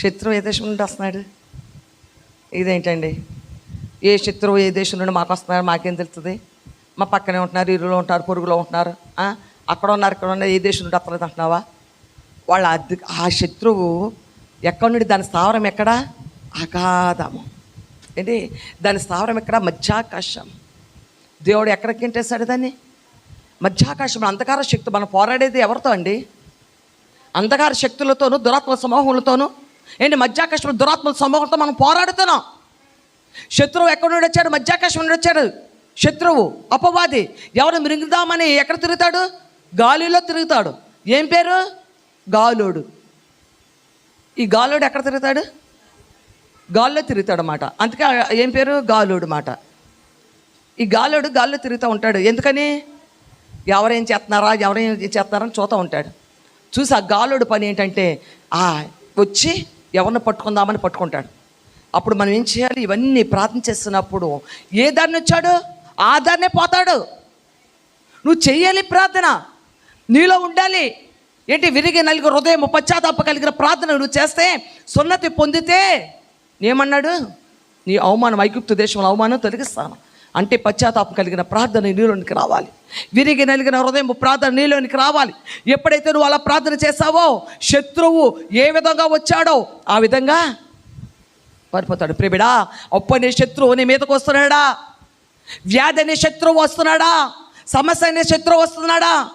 శత్రువు ఏ దేశం నుండి వస్తున్నాడు? ఇదేంటండి? ఏ శత్రువు ఏ దేశం నుండి మాకు వస్తున్నారు మాకేం తెలుస్తుంది? మా పక్కనే ఉంటున్నారు ఇరులో ఉంటారు పొరుగులో ఉంటున్నారు అక్కడ ఉన్నారు ఇక్కడ ఉన్నారు ఏ దేశం నుండి వస్తలేదు అంటున్నావా? వాళ్ళ అద్దె ఆ శత్రువు ఎక్కడి నుండి? దాని స్థావరం ఎక్కడ? అగాధము ఏంటి? దాని స్థావరం ఎక్కడ? మధ్యాకాశం. దేవుడు ఎక్కడికి ఇంటేశాడు దాన్ని? మధ్యాకాశంలో అంధకార శక్తి మనం పోరాడేది ఎవరితో అండి? అంధకార శక్తులతోనూ దురాత్మ సమూహములతోనూ ఏంటి మధ్యాకాశం దురాత్మ సమూహంతో మనం పోరాడుతున్నాం? శత్రువు ఎక్కడ నుండి వచ్చాడు? మధ్యాకాశం నుండి వచ్చాడు. శత్రువు అపవాది ఎవరు మిరుగుదామని ఎక్కడ తిరుగుతాడు? గాలిలో తిరుగుతాడు. ఏం పేరు? గాలోడు. ఈ గాలోడు ఎక్కడ తిరుగుతాడు? గాల్లో తిరుగుతాడు అన్నమాట. అందుకే ఏం పేరు? గాలోడు మాట ఈ గాలోడు గాల్లో తిరుగుతూ ఉంటాడు. ఎందుకని? ఎవరేం చేస్తున్నారా? ఎవరేం చేస్తున్నారని చూస్తూ ఉంటాడు. చూసి ఆ గాలోడు పని ఏంటంటే ఆ వచ్చి ఎవరిని పట్టుకుందామని పట్టుకుంటాడు. అప్పుడు మనం ఏం చేయాలి? ఇవన్నీ ప్రార్థన చేస్తున్నప్పుడు ఏ దారిని వచ్చాడు? ఆ దారినే పోతాడు. నువ్వు చెయ్యాలి ప్రార్థన. నీలో ఉండాలి. ఏంటి? విరిగి నలుగు హృదయం పశ్చాత్తాప కలిగిన ప్రార్థన నువ్వు చేస్తే సున్నతి పొందితే ఏమన్నాడు? నీ అవమానం ఐగుప్తు దేశంలో అవమానం తొలగిస్తాను. అంటే పశ్చాత్తాపం కలిగిన ప్రార్థన నీలోనికి రావాలి. విరిగి నలిగిన హృదయం ప్రార్థన నీలోనికి రావాలి. ఎప్పుడైతే నువ్వు అలా ప్రార్థన చేస్తావో శత్రువు ఏ విధంగా వచ్చాడో ఆ విధంగా పారిపోతాడు ప్రేమిడా అప్పు శత్రువు నీ మీదకు వస్తున్నాడా? వ్యాధి అనే శత్రువు వస్తున్నాడా? సమస్య అనే శత్రువు వస్తున్నాడా?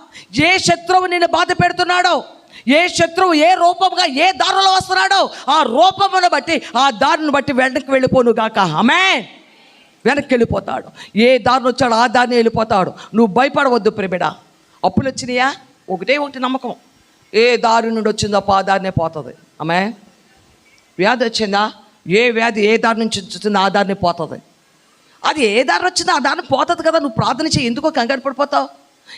ఏ శత్రువు నిన్ను బాధ పెడుతున్నాడో? ఏ శత్రువు ఏ రూపంగా ఏ దారిలో వస్తున్నాడో? ఆ రూపమును బట్టి ఆ దారిని బట్టి వెనక్కి వెళ్ళిపోను గాక. ఆమె వెనక్కి వెళ్ళిపోతాడు ఏ దారిని వచ్చాడో ఆ దారిని వెళ్ళిపోతాడు. నువ్వు భయపడవద్దు ప్రేమిడా. అప్పులు వచ్చినాయా? ఒకటే ఒకటి నమ్మకం. ఏ దారి నుండి వచ్చిందో ఆ దారినే పోతుంది. ఆమె వ్యాధి వచ్చిందా? ఏ వ్యాధి ఏ దారి నుంచి వచ్చిందో ఆ దారిని పోతుంది. అది ఏ దారి వచ్చిందో ఆ దారిని పోతుంది కదా. నువ్వు ప్రార్థన చేయి. ఎందుకో కంగారు పడిపోతావు?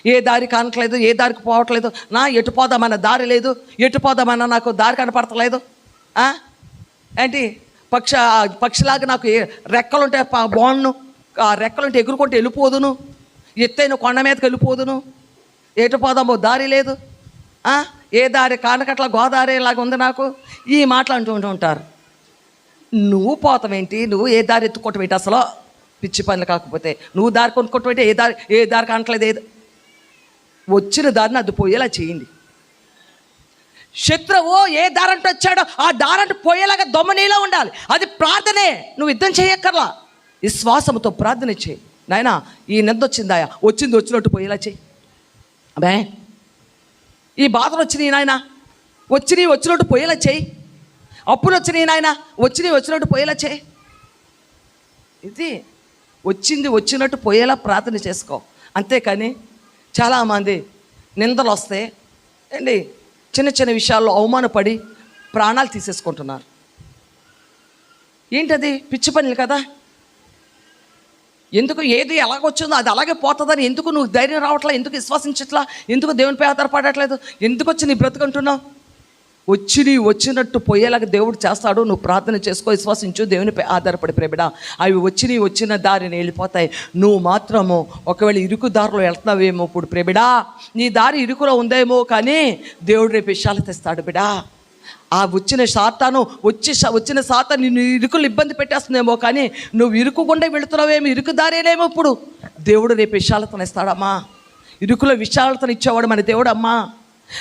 ఏ దారి కానట్లేదు ఏ దారికి పోవట్లేదు. నా ఎటు పోదామన్న దారి లేదు. ఎటు పోదామన్న నాకు దారి కనపడతలేదు. ఏంటి? పక్ష పక్షిలాగా నాకు ఏ రెక్కలు ఉంటే బాగుండును బాగుండు ఆ రెక్కలు ఉంటే ఎగురుకుంటే వెళ్ళిపోదును. ఎత్తైన కొండ మీదకి వెళ్ళిపోదును. ఎటు పోదామో దారి లేదు. ఏ దారి కానకట్ల గోదారి లాగా ఉంది నాకు. ఈ మాటలు అంటూ ఉంటారు. నువ్వు పోతావేంటి నువ్వు ఏ దారి ఎత్తుకోవటం ఏంటి అసలు? పిచ్చి పనులు కాకపోతే. నువ్వు దారి కొనుక్కోవటం ఏ దారి ఏ దారి కానట్లేదు ఏది? వచ్చిన దారిని అది పోయేలా చేయండి. శత్రువు ఏ దారంట వచ్చాడో ఆ దారంట పోయేలాగా దొమ్మ నీలో ఉండాలి. అది ప్రార్థనే. నువ్వు యుద్ధం చేయక్కర్లా. విశ్వాసంతో ప్రార్థన చేయి. నాయనా ఈ నింద వచ్చిందాయా వచ్చింది వచ్చినట్టు పోయేలా చేయి. అబే ఈ బాధలు వచ్చినాయి నాయన. వచ్చినవి వచ్చినట్టు పోయేలా చేయి. అప్పులు వచ్చినాయి నాయన. వచ్చినవి వచ్చినట్టు పోయేలా చేయి. ఇది వచ్చింది వచ్చినట్టు పోయేలా ప్రార్థన చేసుకో. అంతేకాని చాలామంది నిందలు వస్తే ఏంటి? చిన్న చిన్న విషయాల్లో అవమానపడి ప్రాణాలు తీసేసుకుంటున్నారు. ఏంటది? పిచ్చి పనులు కదా. ఎందుకు ఏది ఎలాగొచ్చిందో అది అలాగే పోతుందని ఎందుకు నువ్వు ధైర్యం రావట్లా? ఎందుకు విశ్వసించట్లా? ఎందుకు దేవునిపై ఆధారపడట్లేదు? ఎందుకు వచ్చి నీ బ్రతుకుంటున్నావు వచ్చి నీ వచ్చినట్టు పోయేలాగా దేవుడు చేస్తాడు. నువ్వు ప్రార్థన చేసుకో విశ్వాసించు దేవునిపై ఆధారపడి ప్రేమిడ. అవి వచ్చి వచ్చిన దారిని వెళ్ళిపోతాయి. నువ్వు మాత్రము ఒకవేళ ఇరుకు దారిలో వెళ్తున్నావేమో ఇప్పుడు ప్రేమిడా. నీ దారి ఇరుకులో ఉందేమో కానీ దేవుడు రేపు విషయాలు తెస్తాడు బిడా. ఆ వచ్చిన శాతాను వచ్చి వచ్చిన శాతం నిన్ను ఇరుకులు ఇబ్బంది పెట్టేస్తుందేమో కానీ నువ్వు ఇరుకుగుండా వెళుతున్నావేమో ఇరుకు దారేనేమో ఇప్పుడు. దేవుడు రేపు విశాలతను ఇరుకులో విశాలతను ఇచ్చేవాడు మన దేవుడమ్మా.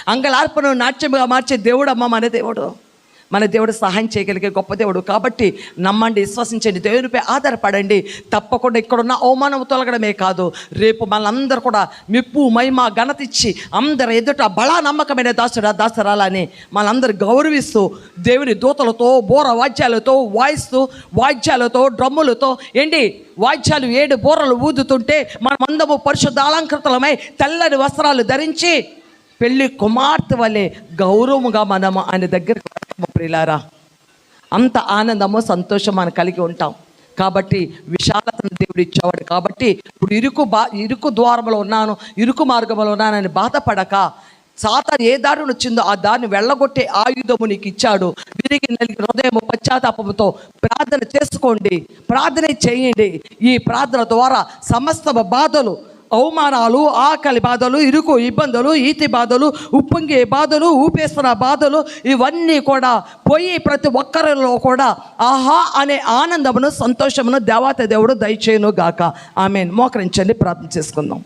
అమ్మా నాట్యంగా నాట్యముగా మార్చే దేవుడు అమ్మ మన దేవుడు. మన దేవుడు సహాయం చేయగలిగే గొప్ప దేవుడు. కాబట్టి నమ్మండి విశ్వసించండి దేవునిపై ఆధారపడండి. తప్పకుండా ఇక్కడున్న అవమానం తొలగడమే కాదు. రేపు మనందరూ కూడా మెప్పు మహిమ ఘనత ఇచ్చి అందరి ఎదుట బలా నమ్మకమైన దాసుడా దాసరాలని మనందరు గౌరవిస్తూ దేవుని దూతలతో బోర వాద్యాలతో వాయిస్తూ వాద్యాలతో డ్రమ్ములతో ఏంటి వాద్యాలు ఏడు బోరలు ఊదుతుంటే మనమందము పరిశుద్ధ అలంకృతలమై తెల్లని వస్త్రాలు ధరించి పెళ్ళి కుమార్తె వలె గౌరవముగా మనము ఆయన దగ్గర ప్రిలారా అంత ఆనందము సంతోషం మనం కలిగి ఉంటాం. కాబట్టి విశాలతను దేవుడు ఇచ్చేవాడు. కాబట్టి ఇప్పుడు ఇరుకు బా ఇరుకు ద్వారంలో ఉన్నాను ఇరుకు మార్గంలో ఉన్నానని బాధపడక సాత ఏ దారిని వచ్చిందో ఆ దారిని వెళ్ళగొట్టే ఆయుధము నీకు ఇచ్చాడు. విరిగి నలిగి హృదయం పశ్చాత్తాపంతో ప్రార్థన చేసుకోండి ప్రార్థన చేయండి. ఈ ప్రార్థన ద్వారా సమస్త బాధలు అవమానాలు ఆకలి బాధలు ఇరుకు ఇబ్బందులు ఈతి బాధలు ఉప్పొంగే బాధలు ఊపేస్తున్న బాధలు ఇవన్నీ కూడా పోయి ప్రతి ఒక్కరిలో కూడా ఆహా అనే ఆనందమును సంతోషమును దేవాత దేవుడు దయచేయను గాక ఆమె మోకరించండి ప్రార్థన చేసుకుందాం.